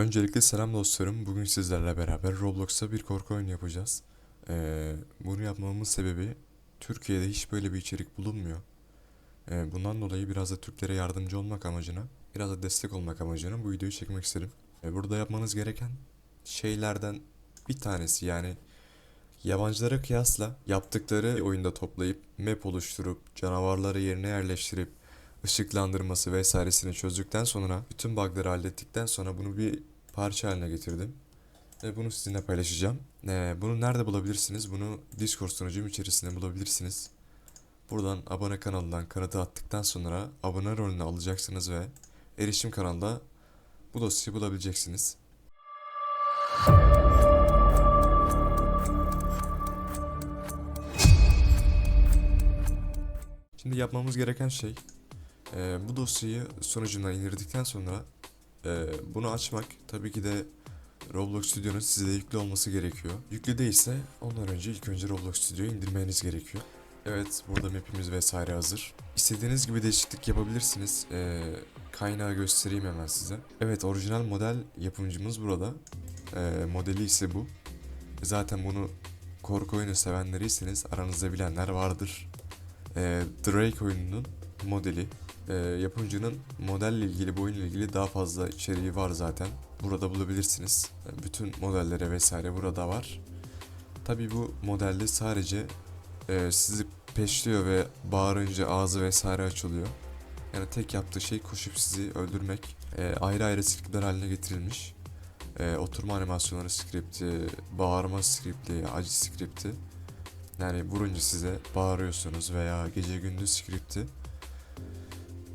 Öncelikle selam dostlarım. Bugün sizlerle beraber Roblox'ta bir korku oyunu yapacağız. Ee, bunu yapmamın sebebi Türkiye'de hiç böyle bir içerik bulunmuyor. Ee, bundan dolayı biraz da Türklere yardımcı olmak amacına, biraz da destek olmak amacına bu videoyu çekmek istedim. Ee, burada yapmanız gereken şeylerden bir tanesi yani yabancılara kıyasla yaptıkları oyunda toplayıp map oluşturup canavarları yerine yerleştirip ışıklandırması vesairesini çözdükten sonra bütün bug'ları hallettikten sonra bunu bir parça haline getirdim. Ve bunu sizinle paylaşacağım. Ee, bunu nerede bulabilirsiniz? Bunu Discord sunucum içerisinde bulabilirsiniz. Buradan abone kanalından kanıtı attıktan sonra abone rolünü alacaksınız ve erişim kanalda bu dosyayı bulabileceksiniz. Şimdi yapmamız gereken şey ee, bu dosyayı sunucundan indirdikten sonra e, bunu açmak tabii ki de Roblox Studio'nun size yüklü olması gerekiyor. Yüklü değilse ondan önce ilk önce Roblox Studio'yu indirmeniz gerekiyor. Evet burada map'imiz vesaire hazır. İstediğiniz gibi değişiklik yapabilirsiniz. Ee, kaynağı göstereyim hemen size. Evet orijinal model yapımcımız burada. Ee, modeli ise bu. Zaten bunu korku oyunu sevenleriyseniz aranızda bilenler vardır. Ee, Drake oyununun modeli. Ee, yapımcının modelle ilgili, bu oyunla ilgili daha fazla içeriği var zaten. Burada bulabilirsiniz. Bütün modellere vesaire burada var. Tabi bu modelde sadece e, sizi peşliyor ve bağırınca ağzı vesaire açılıyor. Yani tek yaptığı şey koşup sizi öldürmek. Ee, ayrı ayrı skriptler haline getirilmiş. Ee, oturma animasyonları skripti, bağırma skripti, acı skripti. Yani vurunca size bağırıyorsunuz veya gece gündüz skripti.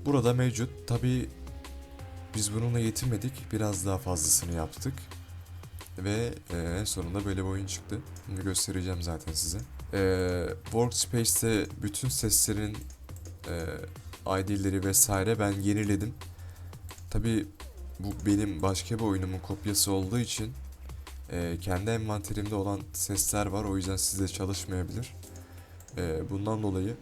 Burada mevcut. Tabi biz bununla yetinmedik. Biraz daha fazlasını yaptık. Ve en sonunda böyle bir oyun çıktı. Şimdi göstereceğim zaten size. E, Workspace'te bütün seslerin e, ID'leri vesaire ben yeniledim. Tabi bu benim başka bir oyunumun kopyası olduğu için e, kendi envanterimde olan sesler var. O yüzden sizde çalışmayabilir. E, bundan dolayı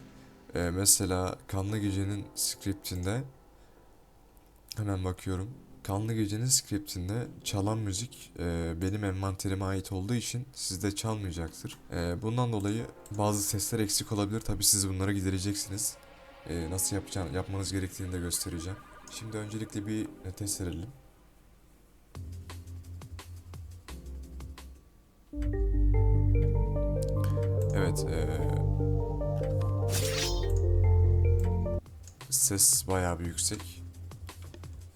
ee, mesela Kanlı Gece'nin scriptinde hemen bakıyorum. Kanlı Gece'nin scriptinde çalan müzik e, benim envanterime ait olduğu için sizde çalmayacaktır. E, bundan dolayı bazı sesler eksik olabilir. Tabi siz bunları gidereceksiniz. E, nasıl yapacağını, yapmanız gerektiğini de göstereceğim. Şimdi öncelikle bir test edelim. Evet, e, Ses bayağı bir yüksek.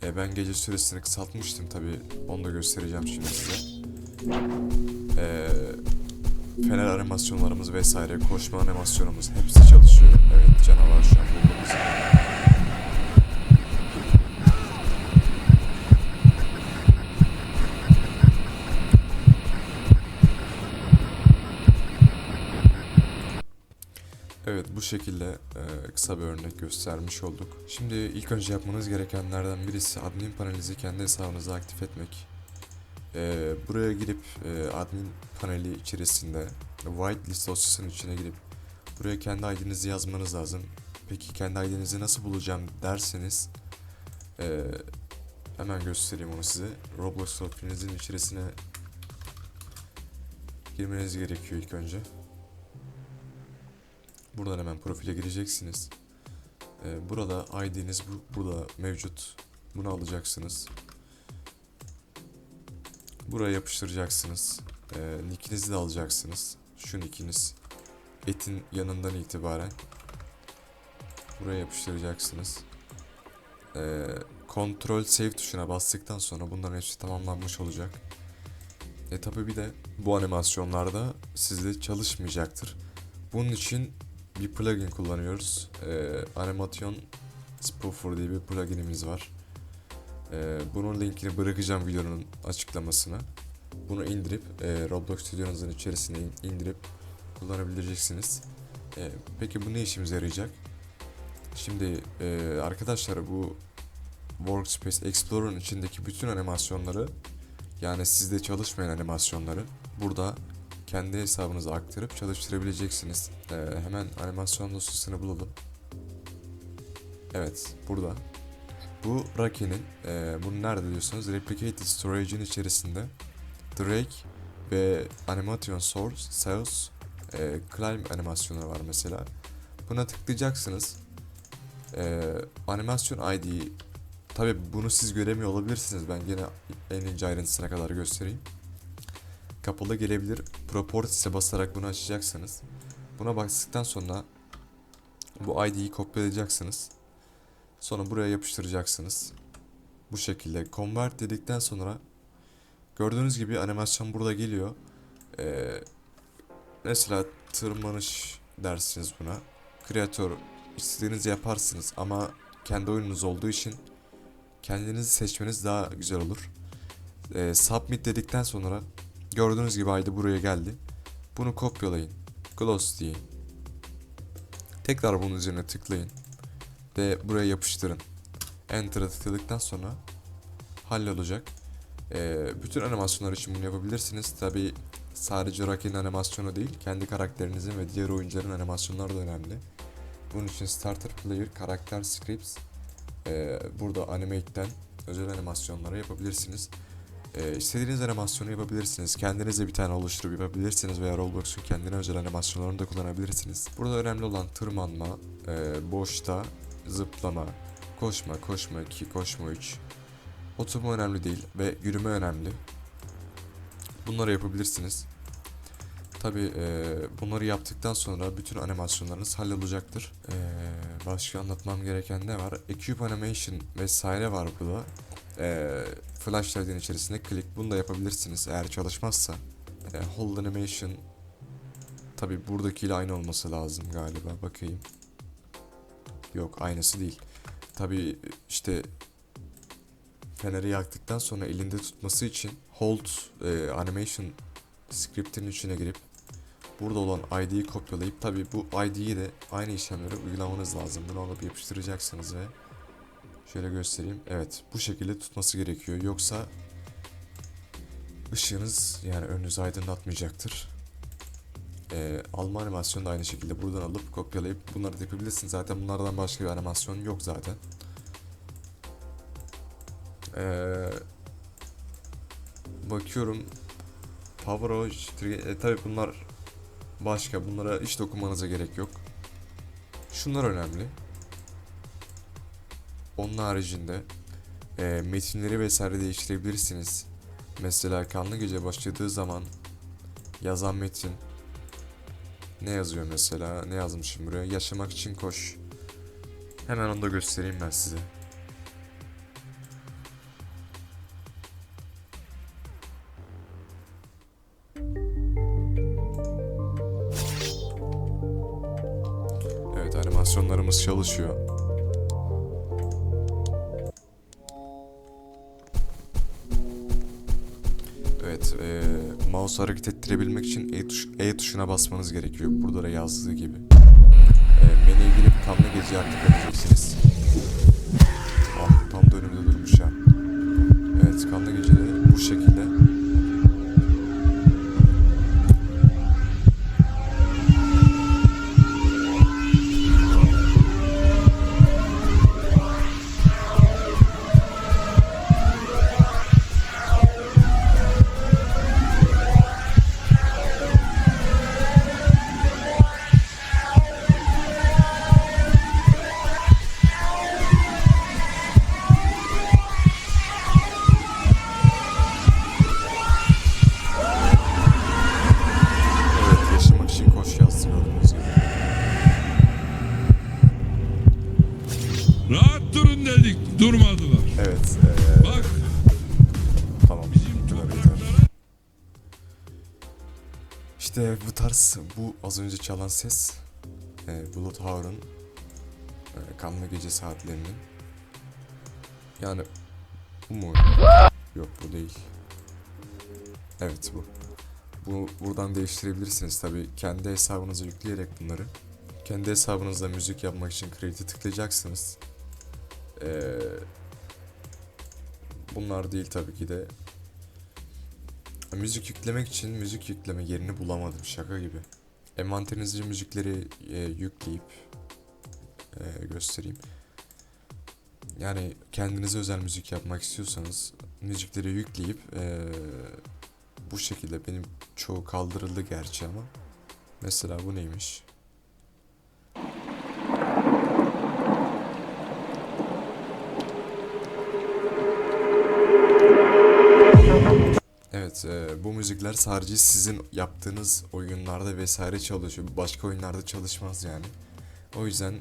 E, ben gece süresini kısaltmıştım tabi. Onu da göstereceğim şimdi size. E, fener animasyonlarımız vesaire, koşma animasyonumuz hepsi çalışıyor. Evet canavar şu an bulduğumuz. Evet bu şekilde e, kısa bir örnek göstermiş olduk. Şimdi ilk önce yapmanız gerekenlerden birisi admin panelinizi kendi hesabınıza aktif etmek. E, buraya girip e, admin paneli içerisinde whitelist dosyasının içine girip buraya kendi ID'nizi yazmanız lazım. Peki kendi ID'nizi nasıl bulacağım derseniz e, hemen göstereyim onu size. Roblox profilinizin içerisine girmeniz gerekiyor ilk önce. Buradan hemen profile gireceksiniz. Ee, burada ID'niz bu, burada mevcut. Bunu alacaksınız. Buraya yapıştıracaksınız. Ee, nickinizi de alacaksınız. Şu nickiniz. Etin yanından itibaren. Buraya yapıştıracaksınız. Ee, Ctrl Save tuşuna bastıktan sonra bunların hepsi tamamlanmış olacak. E tabi bir de bu animasyonlarda sizde çalışmayacaktır. Bunun için bir plugin kullanıyoruz. Ee, Animation Spoofer diye bir pluginimiz var. Ee, bunun linkini bırakacağım videonun açıklamasına. Bunu indirip e, Roblox Studio'nuzun içerisine in- indirip kullanabileceksiniz. Ee, peki bu ne işimize yarayacak? Şimdi e, arkadaşlar bu Workspace Explorer'ın içindeki bütün animasyonları yani sizde çalışmayan animasyonları burada kendi hesabınıza aktarıp çalıştırabileceksiniz. Ee, hemen animasyon dosyasını bulalım. Evet, burada. Bu Raki'nin e, bunu nerede diyorsanız Replicated Storage'in içerisinde Drake ve Animation Source, Sales, e, Climb animasyonları var mesela. Buna tıklayacaksınız. E, animasyon ID Tabi bunu siz göremiyor olabilirsiniz. Ben yine en ince ayrıntısına kadar göstereyim. Kapalı gelebilir. Properties'e basarak bunu açacaksınız. Buna bastıktan sonra bu ID'yi kopyalayacaksınız. Sonra buraya yapıştıracaksınız. Bu şekilde. Convert dedikten sonra gördüğünüz gibi animasyon burada geliyor. Ee, mesela tırmanış dersiniz buna. Kreatör istediğinizi yaparsınız ama kendi oyununuz olduğu için kendinizi seçmeniz daha güzel olur. Ee, submit dedikten sonra gördüğünüz gibi ID buraya geldi. Bunu kopyalayın. Gloss deyin. Tekrar bunun üzerine tıklayın. Ve buraya yapıştırın. Enter'a tıkladıktan sonra hallolacak. Ee, bütün animasyonlar için bunu yapabilirsiniz. Tabi sadece Rocky'nin animasyonu değil, kendi karakterinizin ve diğer oyuncuların animasyonları da önemli. Bunun için Starter Player, Karakter Scripts, ee, burada Animate'den özel animasyonları yapabilirsiniz. Ee, istediğiniz animasyonu yapabilirsiniz. Kendinize bir tane oluşturup yapabilirsiniz veya Roblox'un kendine özel animasyonlarını da kullanabilirsiniz. Burada önemli olan tırmanma, e, boşta, zıplama, koşma, koşma 2, koşma 3. Oturma önemli değil ve yürüme önemli. Bunları yapabilirsiniz. Tabi bunları yaptıktan sonra bütün animasyonlarınız hallolacaktır. E, başka anlatmam gereken ne var? Cube Animation vesaire var burada. E, Flash Light'in içerisinde click bunu da yapabilirsiniz eğer çalışmazsa. E, Hold Animation Tabi buradakiyle aynı olması lazım galiba bakayım. Yok aynısı değil. Tabi işte feneri yaktıktan sonra elinde tutması için hold e, animation script'in içine girip burada olan ID'yi kopyalayıp tabi bu ID'yi de aynı işlemleri uygulamanız lazım. Bunu alıp yapıştıracaksınız ve şöyle göstereyim. Evet bu şekilde tutması gerekiyor. Yoksa ışığınız yani önünüzü aydınlatmayacaktır. Ee, alma animasyonu da aynı şekilde buradan alıp kopyalayıp bunları da yapabilirsiniz. Zaten bunlardan başka bir animasyon yok zaten. Ee, bakıyorum Power Ouch, e, tabi bunlar başka. Bunlara hiç dokunmanıza gerek yok. Şunlar önemli. Onun haricinde e, metinleri vesaire değiştirebilirsiniz. Mesela kanlı gece başladığı zaman yazan metin ne yazıyor mesela? Ne yazmışım buraya? Yaşamak için koş. Hemen onu da göstereyim ben size. Evet animasyonlarımız çalışıyor. Mouse hareket ettirebilmek için E, tuş, e tuşuna basmanız gerekiyor. Burada da yazdığı gibi. Eee menüye girip kanlı geceyi aktif edeceksiniz. Bu az önce çalan ses e, Bulut Harun e, Kanlı Gece saatlerinin yani bu? Yok bu değil. Evet bu. Bu buradan değiştirebilirsiniz tabi kendi hesabınıza yükleyerek bunları. Kendi hesabınızda müzik yapmak için create'e tıklayacaksınız. Ee, bunlar değil tabii ki de Müzik yüklemek için müzik yükleme yerini bulamadım şaka gibi. Envanterinize müzikleri e, yükleyip e, göstereyim. yani kendinize özel müzik yapmak istiyorsanız müzikleri yükleyip eee, bu şekilde benim çoğu kaldırıldı gerçi ama mesela bu neymiş? E, bu müzikler sadece sizin yaptığınız oyunlarda vesaire çalışıyor. Başka oyunlarda çalışmaz yani. O yüzden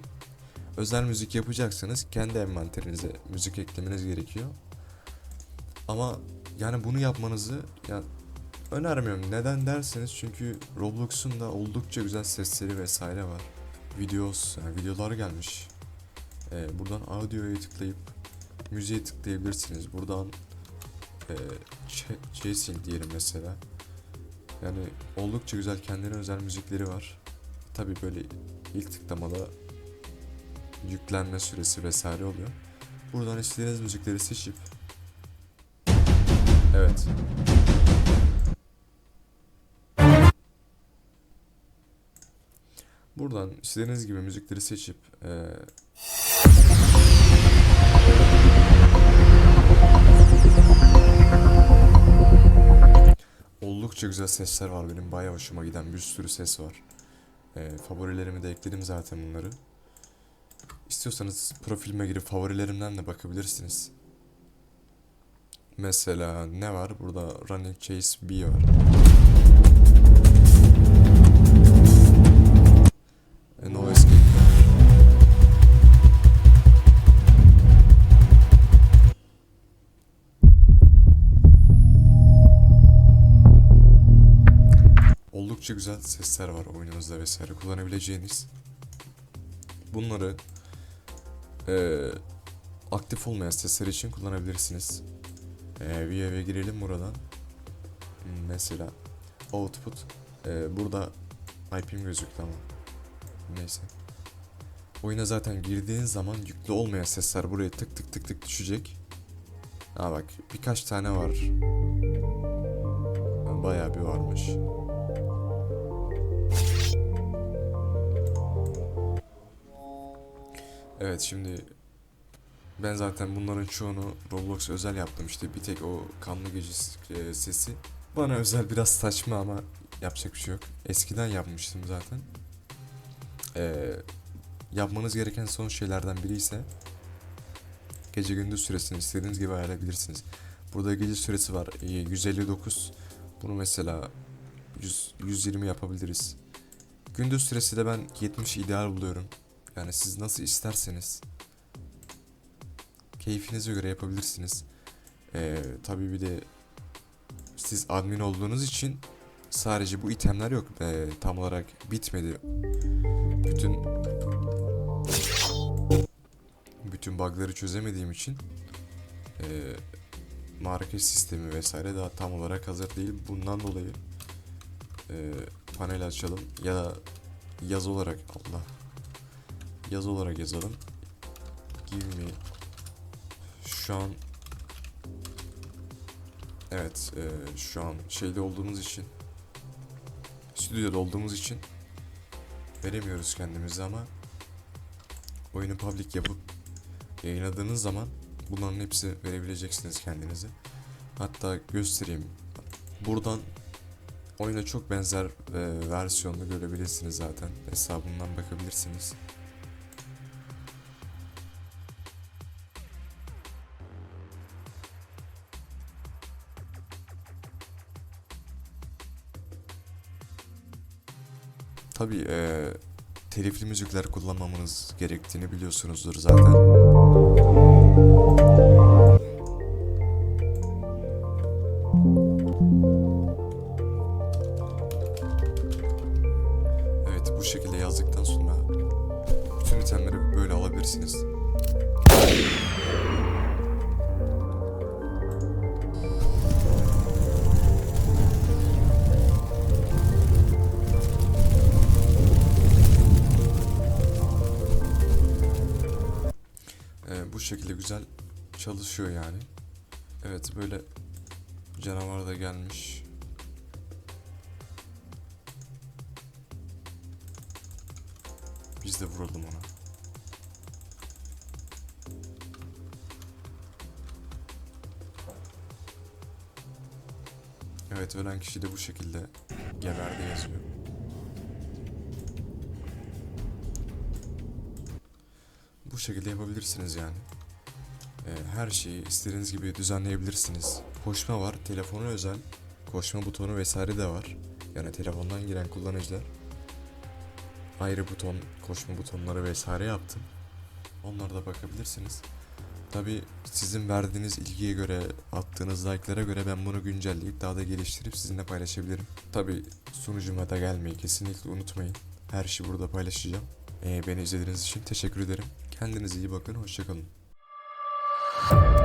özel müzik yapacaksanız kendi envanterinize müzik eklemeniz gerekiyor. Ama yani bunu yapmanızı ya önermiyorum. Neden derseniz çünkü Roblox'un da oldukça güzel sesleri vesaire var. Videos, yani videolar gelmiş. E, buradan audio'ya tıklayıp müziğe tıklayabilirsiniz. Buradan e, Ch- Chasing diyelim mesela. Yani oldukça güzel kendine özel müzikleri var. Tabi böyle ilk tıklamada yüklenme süresi vesaire oluyor. Buradan istediğiniz müzikleri seçip Evet. Buradan istediğiniz gibi müzikleri seçip eee Oldukça güzel sesler var benim bayağı hoşuma giden bir sürü ses var. Ee, favorilerimi de ekledim zaten bunları. İstiyorsanız profilime girip favorilerimden de bakabilirsiniz. Mesela ne var? Burada Running Chase B var. Oldukça güzel sesler var oyununuzda vesaire kullanabileceğiniz. Bunları eee, aktif olmayan sesler için kullanabilirsiniz. Eee VIA'ya girelim buradan. Mesela output eee, burada IP'm gözüktü ama neyse. Oyuna zaten girdiğin zaman yüklü olmayan sesler buraya tık tık tık tık düşecek. Ha bak birkaç tane var. Bayağı bir varmış. Evet şimdi ben zaten bunların çoğunu Roblox özel yaptım işte bir tek o kanlı gece e, sesi bana özel biraz saçma ama yapacak bir şey yok. Eskiden yapmıştım zaten. Ee, yapmanız gereken son şeylerden biri ise gece gündüz süresini istediğiniz gibi ayarlayabilirsiniz. Burada gece süresi var e, 159. Bunu mesela 100, 120 yapabiliriz. Gündüz süresi de ben 70 ideal buluyorum. Yani siz nasıl isterseniz keyfinize göre yapabilirsiniz. Ee, tabii bir de siz admin olduğunuz için sadece bu itemler yok. Ee, tam olarak bitmedi. Bütün bütün bug'ları çözemediğim için ee, market sistemi vesaire daha tam olarak hazır değil. Bundan dolayı ee, panel açalım ya da yaz olarak Allah yaz olarak yazalım. Give me şu an Evet, e, şu an şeyde olduğumuz için stüdyoda olduğumuz için veremiyoruz kendimizi ama oyunu public yapıp yayınladığınız zaman bunların hepsi verebileceksiniz kendinize. Hatta göstereyim. Buradan oyuna çok benzer e, versiyonunu görebilirsiniz zaten. Hesabından bakabilirsiniz. Tabii eee telifli müzikler kullanmamanız gerektiğini biliyorsunuzdur zaten. Evet bu şekilde yazdıktan sonra bütün itemleri böyle alabilirsiniz. güzel çalışıyor yani. Evet böyle canavar da gelmiş. Biz de vuralım ona. Evet ölen kişi de bu şekilde geberdi yazıyor. Bu şekilde yapabilirsiniz yani. Ee, her şeyi istediğiniz gibi düzenleyebilirsiniz. Koşma var, telefona özel. Koşma butonu vesaire de var. Yani telefondan giren kullanıcılar ayrı buton, koşma butonları vesaire yaptım. Onlara da bakabilirsiniz. Tabi sizin verdiğiniz ilgiye göre, attığınız like'lara göre ben bunu güncelleyip daha da geliştirip sizinle paylaşabilirim. Tabi sunucuma da gelmeyi kesinlikle unutmayın. Her şeyi burada paylaşacağım. Ee, beni izlediğiniz için teşekkür ederim. Kendinize iyi bakın, hoşçakalın. Thank you.